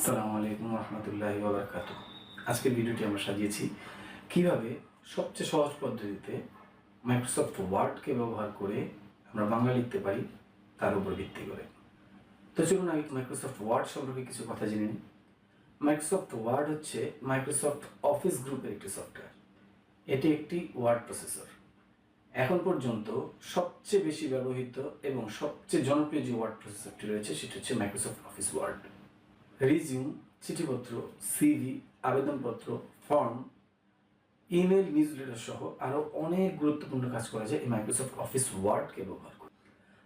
আসসালামু আলাইকুম রহমতুল্লাহ বাবরকাত আজকের ভিডিওটি আমরা সাজিয়েছি কীভাবে সবচেয়ে সহজ পদ্ধতিতে মাইক্রোসফট ওয়ার্ডকে ব্যবহার করে আমরা বাংলা লিখতে পারি, তার উপর ভিত্তি করে। তো চলুন আগে মাইক্রোসফট ওয়ার্ড সম্পর্কে কিছু কথা জেনে নিই। মাইক্রোসফট ওয়ার্ড হচ্ছে মাইক্রোসফট অফিস গ্রুপের একটি সফটওয়্যার এটি একটি ওয়ার্ড প্রসেসর এখন পর্যন্ত সবচেয়ে বেশি ব্যবহৃত এবং সবচেয়ে জনপ্রিয় যে ওয়ার্ড প্রসেসরটি রয়েছে, সেটি হচ্ছে মাইক্রোসফট অফিস ওয়ার্ড রিজিউম, চিঠিপত্র, সিভি, আবেদনপত্র, ফর্ম, ইমেল, নিউজলেটার সহ আরও অনেক গুরুত্বপূর্ণ কাজ করা যায় এই মাইক্রোসফট অফিস ওয়ার্ডকে ব্যবহার করে।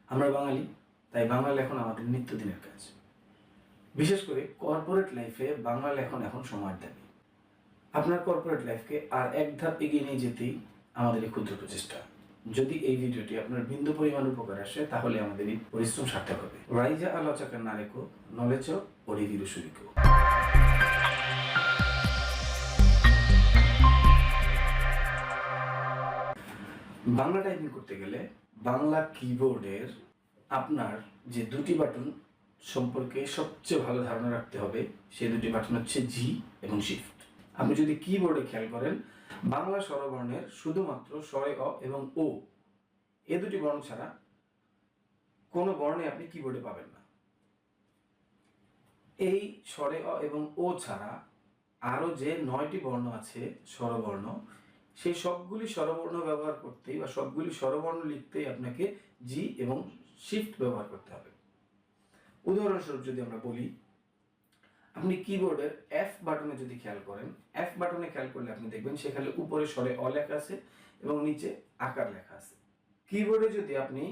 আমরা বাঙালি, তাই বাংলা লেখন আমাদের নিত্যদিনের কাজ। বিশেষ করে কর্পোরেট লাইফে বাংলা লেখন এখন সময়ের দাবি আপনার কর্পোরেট লাইফকে আর এক ধাপ এগিয়ে নিয়ে যেতেই আমাদের এই ক্ষুদ্র প্রচেষ্টা। যদি এই ভিডিওটি আপনার বিন্দু পরিমাণ উপকার আসে, তাহলে আমাদের এই পরিশ্রম সার্থক হবে। রাইজা আলোচকের নারেকো, নলেজ ও রিভিউ শুরিকো বাংলা টাইপিং করতে গেলে বাংলা কিবোর্ডের আপনার যে দুটি বাটন সম্পর্কে সবচেয়ে ভালো ধারণা রাখতে হবে, সেই দুটি বাটন হচ্ছে জি এবং শিফট আপনি যদি কিবোর্ডে খেয়াল করেন বাংলা স্বরবর্ণের শুধুমাত্র স্বরে অ এবং ও, এ দুটি বর্ণ ছাড়া কোনো বর্ণে আপনি কিবোর্ডে পাবেন না। এই স্বরে অ এবং ও ছাড়া আরও যে নয়টি বর্ণ আছে স্বরবর্ণ, সেই সবগুলি স্বরবর্ণ ব্যবহার করতেই বা সবগুলি স্বরবর্ণ লিখতেই আপনাকে জি এবং শিফট ব্যবহার করতে হবে। উদাহরণস্বরূপ যদি আমরা বলি আপনি কিবোর্ডের এফ বাটনে যদি খেয়াল করেন এফ বাটনে খেয়াল করলে আপনি দেখবেন সেখানে উপরে স্বরে অ লেখা আছে এবং নিচে আকার লেখা আছে। কিবোর্ডে যদি আপনি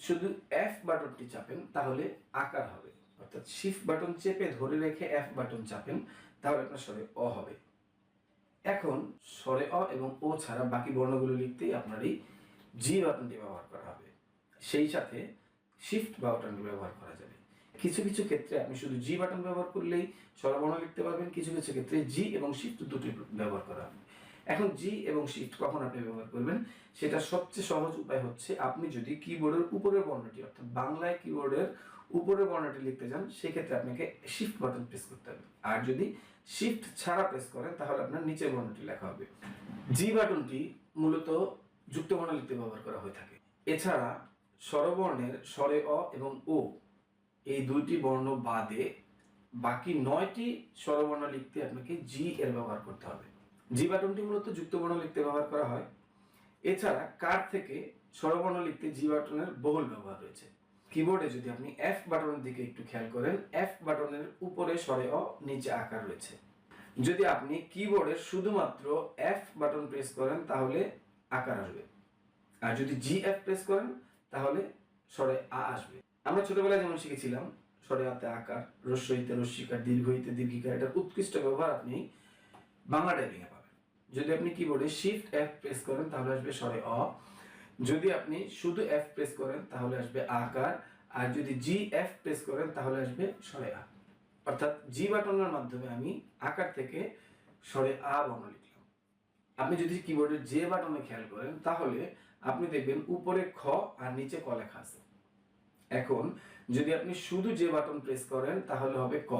শুধু এফ বাটনটি চাপেন, তাহলে আকার হবে। অর্থাৎ শিফট বাটন চেপে ধরে রেখে এফ বাটন চাপেন, তাহলে আপনার স্বরে অ হবে। এখন স্বরে অ এবং ও ছাড়া বাকি বর্ণগুলো লিখতেই আপনার এই জি বাটনটি ব্যবহার করা হবে। সেই সাথে শিফট বাটনটি ব্যবহার করা যাবে। কিছু কিছু ক্ষেত্রে আপনি শুধু জি বাটন ব্যবহার করলেই স্বরবর্ণ লিখতে পারবেন, কিছু কিছু ক্ষেত্রে জি এবং শিফট দুটি ব্যবহার করা হবে। এখন জি এবং শিফট কখন আপনি ব্যবহার করবেন? সেটা সবচেয়ে সহজ উপায় হচ্ছে আপনি যদি কিবোর্ডের উপরের বর্ণটি অর্থাৎ বাংলায় কিবোর্ডের উপরের বর্ণটি লিখতে চান, সেক্ষেত্রে আপনাকে শিফট বাটন প্রেস করতে হবে। আর যদি শিফট ছাড়া প্রেস করেন, তাহলে আপনার নিচের বর্ণটি লেখা হবে। জি বাটনটি মূলত যুক্ত বর্ণ লিখতে ব্যবহার করা হয়ে থাকে। এছাড়া স্বরবর্ণের স্বরে অ এবং ও এই দুইটি বর্ণ বাদে বাকি নয়টি স্বরবর্ণ লিখতে আপনাকে জি এর ব্যবহার করতে হবে। জি বাটনটি মূলত যুক্ত বর্ণ লিখতে ব্যবহার করা হয়। এছাড়া কার থেকে স্বরবর্ণ লিখতে জি বাটনের বহুল ব্যবহার রয়েছে। কিবোর্ডে যদি আপনি এফ বাটনের দিকে একটু খেয়াল করেন এফ বাটনের উপরে স্বরে অ, নিচে আকার রয়েছে। যদি আপনি কিবোর্ডে শুধুমাত্র এফ বাটন প্রেস করেন, তাহলে আকার আসবে। আর যদি জি এফ প্রেস করেন, তাহলে স্বরে আ আসবে। আমরা ছোটবেলায় যেমন শিখেছিলাম স্বরে আতে আকার রস্যইতে দীর্ঘ হইতে দীর্ঘিকার, এটার উৎকৃষ্ট ব্যবহার আপনি বাংলা টাইপিং এ পাবেন। যদি আপনি কিবোর্ডে শিফট এফ প্রেস করেন, তাহলে আসবে স্বরে অ। যদি আপনি শুধু এফ প্রেস করেন, তাহলে আসবে আকার। আর যদি জি এফ প্রেস করেন, তাহলে আসবে স্বরে আ। অর্থাৎ জি বাটনের মাধ্যমে আমি আকার থেকে স্বরে আ বর্ণ লিখলাম। আপনি যদি কিবোর্ডের যে বাটনে খেয়াল করেন, তাহলে আপনি দেখবেন উপরে খ আর নিচে ক লেখা আছে। এখন যদি আপনি শুধু যে বাটন প্রেস করেন, তাহলে হবে ক।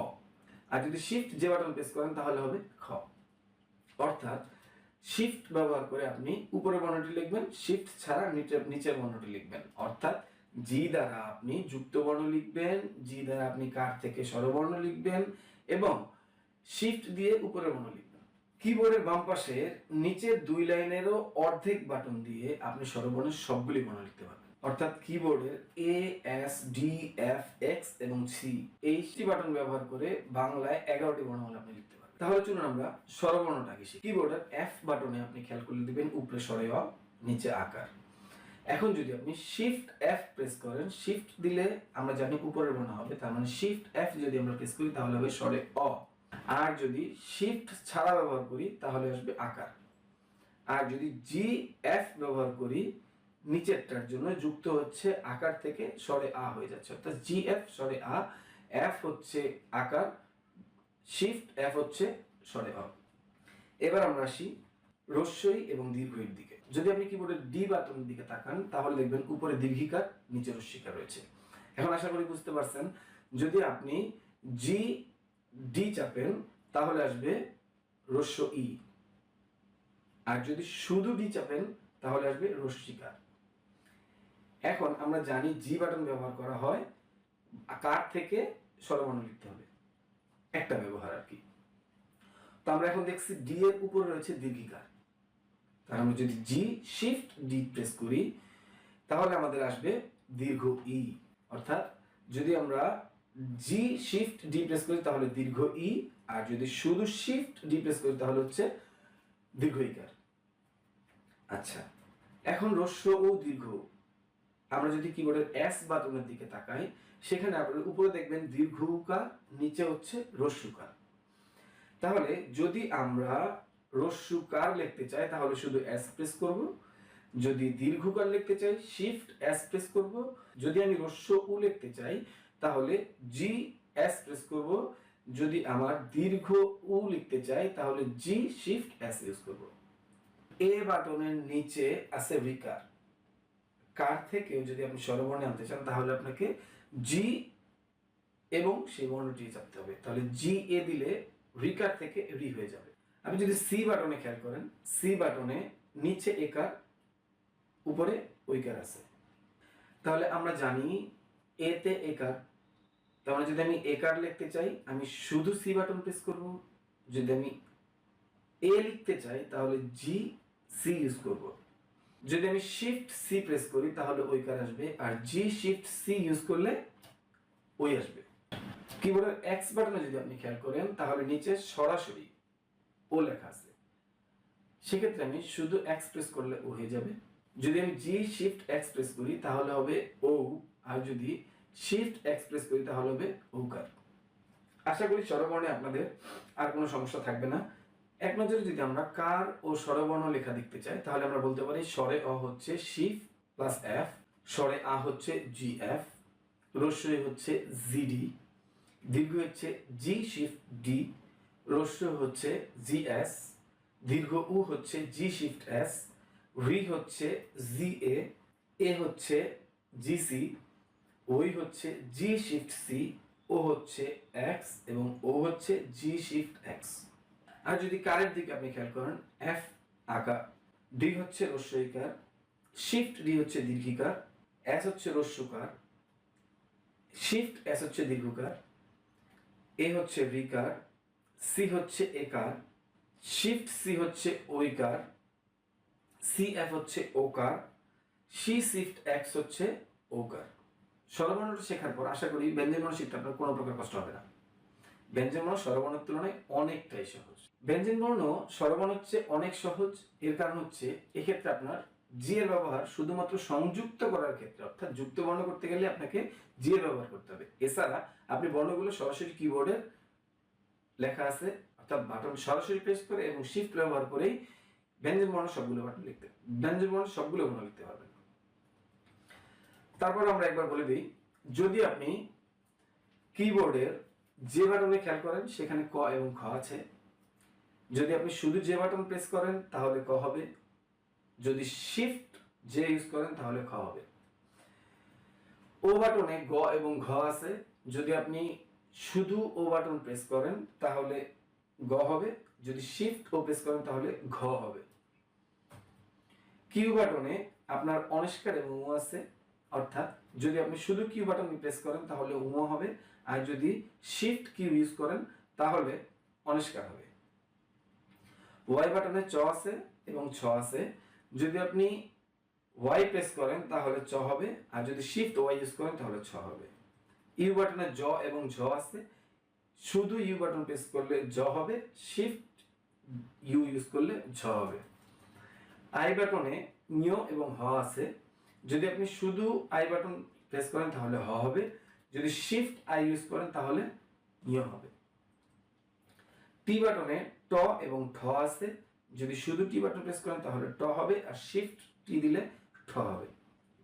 আর যদি শিফট যে বাটন প্রেস করেন, তাহলে হবে খ। অর্থাৎ শিফট ব্যবহার করে আপনি উপরের বর্ণটি লিখবেন শিফট ছাড়া নিচের নিচের বর্ণটি লিখবেন। অর্থাৎ জি দ্বারা আপনি যুক্ত বর্ণ লিখবেন জি দ্বারা আপনি কার থেকে স্বরবর্ণ লিখবেন এবং শিফট দিয়ে উপরের বর্ণ লিখবেন। কিবোর্ডের বাম পাশে নিচের দুই লাইনেরও অর্ধেক বাটন দিয়ে আপনি স্বরবর্ণের সবগুলি বর্ণ লিখতে পারবেন। অর্থাৎ কিবোর্ডের A S D F X এবং সি এইচটি বাটন ব্যবহার করে বাংলায় এগারোটি বর্ণমালা আপনি লিখতে পারবেন। তাহলে চলুন আমরা স্বরবর্ণটা কি কিবোর্ডের এফ বাটনে আপনি খেয়াল করলে দিবেন, উপরে স্বরে অ, নিচে আকার। এখন যদি আপনি শিফট এফ প্রেস করেন শিফট দিলে আমরা জানি উপরের বর্ণ হবে, তার মানে শিফট এফ যদি আমরা প্রেস করি, তাহলে হবে স্বরে অ। আর যদি শিফট ছাড়া ব্যবহার করি, তাহলে আসবে আকার। আর যদি জি এফ ব্যবহার করি নিচেরটার জন্য যুক্ত হচ্ছে আকার থেকে স্বরে আ হয়ে যাচ্ছে। অর্থাৎ জি এফ স্বরে আ এফ হচ্ছে আকার শিফট এফ হচ্ছে স্বরে অ এবার আমরা আসি রস্যই এবং দীর্ঘের দিকে। যদি আপনি কি কিবোর্ডের ডি বাটনের দিকে তাকান, তাহলে দেখবেন উপরে দীর্ঘিকার, নিচে রস্যিকার রয়েছে। এখন আশা করি বুঝতে পারছেন, যদি আপনি জি ডি চাপেন, তাহলে আসবে রস্য ই আর যদি শুধু ডি চাপেন, তাহলে আসবে রস্যিকার এখন আমরা জানি জি বাটন ব্যবহার করা হয়, কার থেকে স্বরবর্ণ লিখতে হবে? একটা ব্যবহার আর কি। তো আমরা এখন দেখছি ডি এর উপরে রয়েছে দীর্ঘিকার। তার আমরা যদি জি শিফট ডি প্রেস করি, তাহলে আমাদের আসবে দীর্ঘ ই অর্থাৎ যদি আমরা জি শিফট ডি প্রেস করি, তাহলে দীর্ঘ ই আর যদি শুধু শিফট ডি প্রেস করি, তাহলে হচ্ছে দীর্ঘ ইকার আচ্ছা এখন রস্য ও দীর্ঘ। আমরা যদি কিবোর্ডের এস বাটনের দিকে তাকাই, সেখানে আপনার উপরে দেখবেন দীর্ঘ উকার নিচে হচ্ছে রস্যুকার তাহলে যদি আমরা রস্যুকার লিখতে চাই, তাহলে শুধু এস প্রেস করব। যদি দীর্ঘকার লিখতে চাই শিফট এস প্রেস করব। যদি আমি রস্য উ লিখতে চাই, তাহলে জি এস প্রেস করব। যদি আমার দীর্ঘ উ লিখতে চাই, তাহলে জি শিফট এস ইউজ করব। এ বাটনের নিচে আছে রিকার কার থেকেও যদি আপনি স্বরবর্ণে আনতে চান, তাহলে আপনাকে জি এবং সেই বর্ণটি চাপতে হবে। তাহলে জি এ দিলে রিকার থেকে রি হয়ে যাবে। আপনি যদি সি বাটনে খেয়াল করেন সি বাটনে নিচে একার উপরে ওইকার আছে। তাহলে আমরা জানি এতে একার তাহলে যদি আমি একার লিখতে চাই, আমি শুধু সি বাটন প্রেস করব। যদি আমি এ লিখতে চাই, তাহলে জি সি ইউজ করব। যদি আমি শিফট সি প্রেস করি, তাহলে ওইকার আসবে? আর জি শিফট সি ইউজ করলে ওই আসবে। কিবোর্ডের এক্স বাটনে যদি আপনি খেয়াল করেন, তাহলে নিচে সরাসরি ও লেখা আছে। সেক্ষেত্রে আমি শুধু এক্স প্রেস করলে ও হয়ে যাবে। যদি আমি জি শিফট এক্স প্রেস করি, তাহলে হবে ও। আর যদি শিফট এক্স প্রেস করি, তাহলে হবে ওকার আশা করি স্বরবর্ণে আপনাদের আর কোনো সমস্যা থাকবে না। এক নজরে যদি আমরা কার ও স্বরবর্ণ লেখা দেখতে চাই, তাহলে আমরা বলতে পারি স্বরে অ হচ্ছে শিফ প্লাস এফ, স্বরে আ হচ্ছে জি এফ, রস্যই হচ্ছে জিডি দীর্ঘ হচ্ছে জি শিফট ডি, রস্য হচ্ছে জি এস, দীর্ঘ উ হচ্ছে জি শিফট এস, রি হচ্ছে জি এ এ হচ্ছে জি সি, ওই হচ্ছে জি শিফট সি, ও হচ্ছে এক্স এবং ও হচ্ছে জি শিফট এক্স। আর যদি কারের দিকে আপনি খেয়াল করেন এফ আঁকা ডি হচ্ছে রস্যইকার শিফট ডি হচ্ছে দীর্ঘিকার এস হচ্ছে রস্যকার শিফট এস হচ্ছে দীর্ঘকার এ হচ্ছে রিকার সি হচ্ছে একার শিফট সি হচ্ছে ওইকার সি এফ হচ্ছে ওকার সি শিফট এক্স হচ্ছে ওকার। স্বরবর্ণটা শেখার পর আশা করি ব্যঞ্জনবর্ণ শিখতে আপনার কোনো প্রকার কষ্ট হবে না। ব্যঞ্জনবর্ণ স্বরবর্ণের তুলনায় অনেকটাই সহজ। ব্যঞ্জন বর্ণ স্বরবর্ণ হচ্ছে অনেক সহজ, এর কারণ হচ্ছে এক্ষেত্রে আপনার জি এর ব্যবহার শুধুমাত্র সংযুক্ত করার ক্ষেত্রে, অর্থাৎ যুক্ত বর্ণ করতে গেলে আপনাকে জি এর ব্যবহার করতে হবে। এছাড়া আপনি বর্ণগুলো সরাসরি কিবোর্ডের লেখা আছে, অর্থাৎ বাটন সরাসরি প্রেস করে এবং শিফট ব্যবহার করেই ব্যঞ্জন বর্ণ সবগুলো বাটন লিখতে ব্যঞ্জন বর্ণ সবগুলো বর্ণ লিখতে পারবেন। তারপর আমরা একবার বলে দিই, যদি আপনি কিবোর্ডের যে বাটনে খেয়াল করেন, সেখানে ক এবং খ আছে। যদি আপনি শুধু যে বাটন প্রেস করেন, তাহলে ক হবে। যদি শিফট যে ইউজ করেন, তাহলে খ হবে। ও বাটনে গ এবং ঘ আছে। যদি আপনি শুধু ও বাটন প্রেস করেন, তাহলে গ হবে। যদি শিফট ও প্রেস করেন, তাহলে ঘ হবে। কিউ বাটনে আপনার অনিষ্কার এবং উ আছে। অর্থাৎ যদি আপনি শুধু কিউ বাটন প্রেস করেন, তাহলে উম হবে। আর যদি শিফট কিউ ইউজ করেন, তাহলে অনিষ্কার হবে। ওয়াই বাটনে চ আছে এবং ছ আছে। যদি আপনি ওয়াই প্রেস করেন, তাহলে চ হবে। আর যদি শিফট ওয়াই ইউজ করেন, তাহলে ছ হবে। ইউ বাটনে জ এবং ঝ আছে। শুধু ইউ বাটন প্রেস করলে জ হবে শিফট ইউ ইউজ করলে ঝ হবে। আই বাটনে নিয় এবং হ আছে। যদি আপনি শুধু আই বাটন প্রেস করেন, তাহলে হ হবে। যদি শিফট আই ইউজ করেন, তাহলে নিয় হবে। টি বাটনে ট এবং ঠ আছে। যদি শুধু টি বাটন প্রেস করেন, তাহলে ট হবে, আর শিফট টি দিলে ঠ হবে।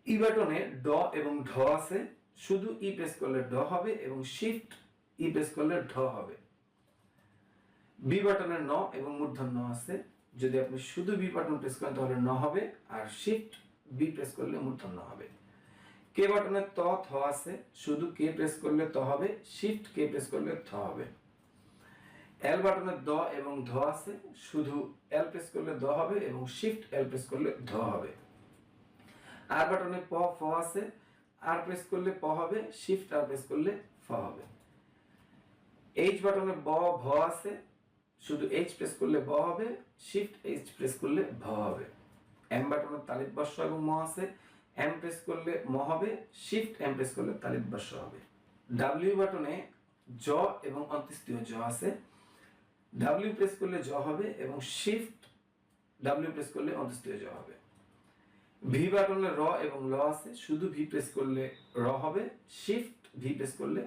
ই বাটনে ড এবং ঢ আছে। শুধু ই প্রেস করলে ড হবে এবং শিফট ই প্রেস করলে ঢ হবে। বি বাটনে ন এবং মূর্ধন্য আছে। যদি আপনি শুধু বি বাটন প্রেস করেন, তাহলে ন হবে, আর শিফট বি প্রেস করলে মূর্ধন্য হবে। কে বাটনে ত, থ আছে, শুধু কে প্রেস করলে ত হবে শিফট কে প্রেস করলে থ হবে। এল বাটনে দ এবং ধ আছে, শুধু এল প্রেস করলে দ হবে এবং শিফট এল প্রেস করলে ধ হবে। আর বাটনে প, ফ আছে আর প্রেস করলে প হবে শিফট আর প্রেস করলে ফ হবে। এইচ বাটনে ব, ভ আছে, শুধু এইচ প্রেস করলে ব হবে শিফট এইচ প্রেস করলে ভ হবে। এম বাটনে তালিত বর্ষ এবং ম আছে এম প্রেস করলে ম হবে শিফট এম প্রেস করলে তালিত বর্ষ হবে। ডাব্লিউ বাটনে জ এবং অন্ত্যেষ্টিয় জ আছে। ডাব্লিউ প্রেস করলে জ হবে এবং শিফট ডাব্লিউ প্রেস করলে অন্ত্যেষ্টিয় জ হবে। ভি বাটনে র এবং ল আছে, শুধু ভি প্রেস করলে র হবে শিফট ভি প্রেস করলে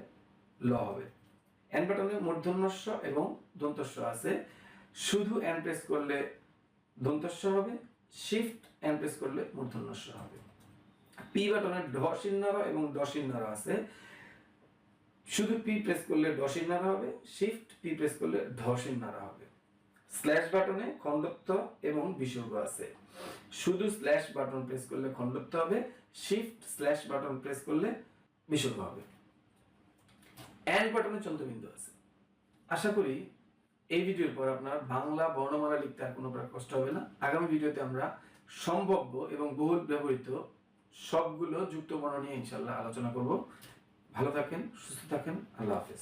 ল হবে। এন বাটনে মূর্ধন্যস্ব এবং দন্তস্ব আছে। শুধু এন প্রেস করলে দন্তস্ব হবে শিফট এন প্রেস করলে মূর্ধন্যস্ব হবে। পি বাটনে ঢ চিহ্নর এবং ড চিহ্নর আছে। শুধু পি প্রেস করলে ড চিহ্নর হবে শিফট পি প্রেস করলে ঢ চিহ্নর হবে। স্ল্যাশ বাটনে খণ্ডত্ব এবং বিসর্গ আছে। শুধু স্ল্যাশ বাটন প্রেস করলে খণ্ডত্ব হবে শিফট স্ল্যাশ বাটন প্রেস করলে বিসর্গ হবে। অ্যান্ড বাটনে চন্দ্রবিন্দু আছে। আশা করি এই ভিডিওর পর আপনার বাংলা বর্ণমালা লিখতে আর কোনো কষ্ট হবে না। আগামী ভিডিওতে আমরা সম্ভাব্য এবং বহুল ব্যবহৃত সবগুলো যুক্ত বর্ণ নিয়ে ইনশাল্লাহ আলোচনা করব। ভালো থাকেন সুস্থ থাকেন আল্লাহ হাফেজ।